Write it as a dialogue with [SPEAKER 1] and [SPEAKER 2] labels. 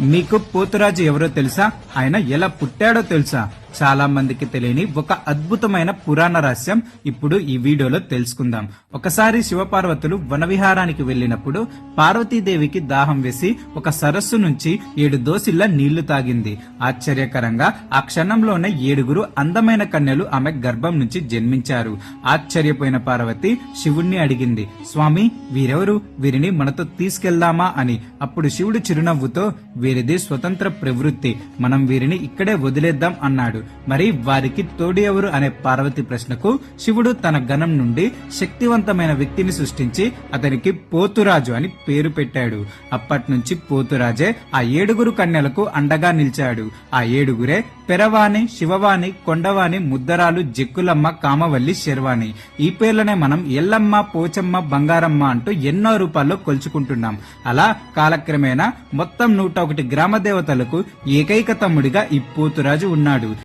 [SPEAKER 1] మీకు పోతురాజు ఎవరో తెలుసా? ఆయన ఎలా పుట్టాడో తెలుసా? చాలా మందికి తెలియని ఒక అద్భుతమైన పురాణ రహస్యం ఇప్పుడు ఈ వీడియోలో తెలుసుకుందాం. ఒకసారి శివపార్వతులు వనవిహారానికి వెళ్ళినప్పుడు పార్వతీదేవికి దాహం వేసి ఒక సరస్సు నుంచి ఏడు దోసిళ్ళ నీళ్ళు తాగింది. ఆశ్చర్యకరంగా ఆ క్షణంలోనే ఏడుగురు అందమైన కన్యలు ఆమె గర్భం నుంచి జన్మించారు. ఆశ్చర్యపోయిన పార్వతి శివుణ్ణి అడిగింది స్వామి వీరెవరు? వీరిని మనతో తీసుకెళ్దామా? అని. అప్పుడు శివుడు చిరునవ్వుతో వీరిది స్వతంత్ర ప్రవృత్తి. మనం వీరిని ఇక్కడే వదిలేద్దాం అన్నాడు. మరి వారికి తోడు ఎవరు అనే పార్వతి ప్రశ్నకు శివుడు తన గణం నుండి శక్తివంతమైన వ్యక్తిని సృష్టించి అతనికి పోతురాజు అని పేరు పెట్టాడు. అప్పటినుంచి పోతురాజే ఆ ఏడుగురు కన్యలకు అండగా నిలిచాడు. ఆ ఏడుగురే పెరవాణి శివవాణి కొండవాణి ముద్దరాలు జక్కులమ్మ కామవల్లి శర్వాణి. ఈ పేర్లనే మనం ఎల్లమ్మ పోచమ్మ బంగారమ్మ అంటూ ఎన్నో రూపాల్లో కొలుచుకుంటున్నాం. అలా కాలక్రమేణా మొత్తం నూట ఒకటి గ్రామ దేవతలకు ఏకైక తమ్ముడిగా ఈ పోతురాజు ఉన్నాడు.